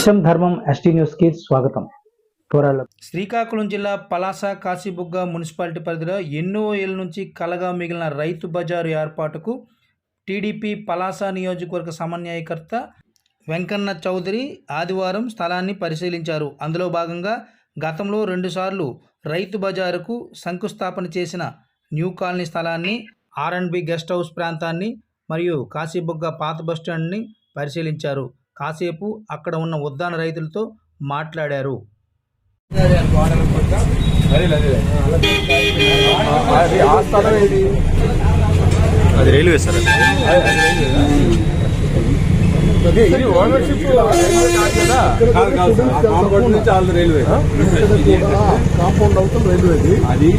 సత్యం ధర్మం ఎస్టీ న్యూస్కి స్వాగతం. శ్రీకాకుళం జిల్లా పలాస కాశీబుగ్గ మున్సిపాలిటీ పరిధిలో ఎన్నో ఏళ్ళ నుంచి కలగా మిగిలిన రైతు బజారు ఏర్పాటుకు టీడీపీ పలాస నియోజకవర్గ సమన్వయకర్త వెంకన్న చౌదరి ఆదివారం స్థలాన్ని పరిశీలించారు. అందులో భాగంగా గతంలో రెండుసార్లు రైతు బజారుకు శంకుస్థాపన చేసిన న్యూ కాలనీ స్థలాన్ని ఆర్ఎండ్బి గెస్ట్ హౌస్ ప్రాంతాన్ని మరియు కాశీబుగ్గ పాత బస్టాండ్ని పరిశీలించారు. కాసేపు అక్కడ ఉన్న ఉద్దాన రైతులతో మాట్లాడారు. అది రైల్వే సార్ ఇది ఓనర్షిప్ కాంపౌండ్ నుంచి ఆల్ రైల్వే. కాంపౌండ్ అవుతుంది రైల్వేది అది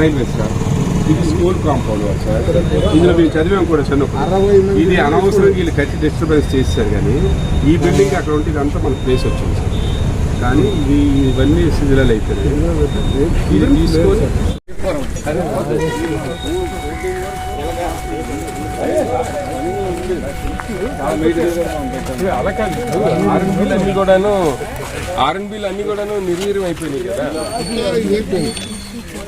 రైల్వే సార్. ఇది స్కూల్ కాంపౌండ్ సార్. ఇందులో మేము చదివాం కూడా చిన్నప్పుడు. ఇది అనవసరం వీళ్ళు కట్టి డిస్టర్బెన్స్ చేశారు కానీ ఈ బిల్డింగ్ అక్కడ ఉంటే ఇదంతా మన ప్లేస్ వచ్చింది సార్. కానీ ఇది ఇవన్నీ శిథిలాలు అయిపోయినాయి. ఇది తీసుకొని అలా కాదు ఆర్ఎన్బీలు అన్ని కూడాను ఆర్ఎన్బీలు అన్నీ కూడాను నిర్వీర్యం అయిపోయినాయి కదా.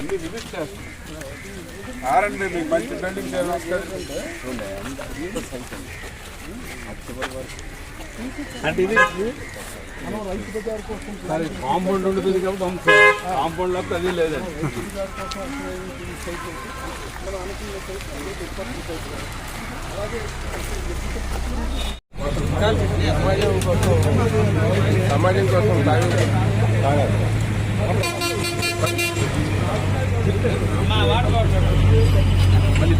అన్ని విజిట్ చేస్తాం. మీకు మంచి బిల్డింగ్ అంటే ఇది సరే కాంపౌండ్ ఉంటుంది కాబట్టి కాంపౌండ్ లేకపోతే అది లేదండి. సమాజం కోసం తాగు మళ్ళీ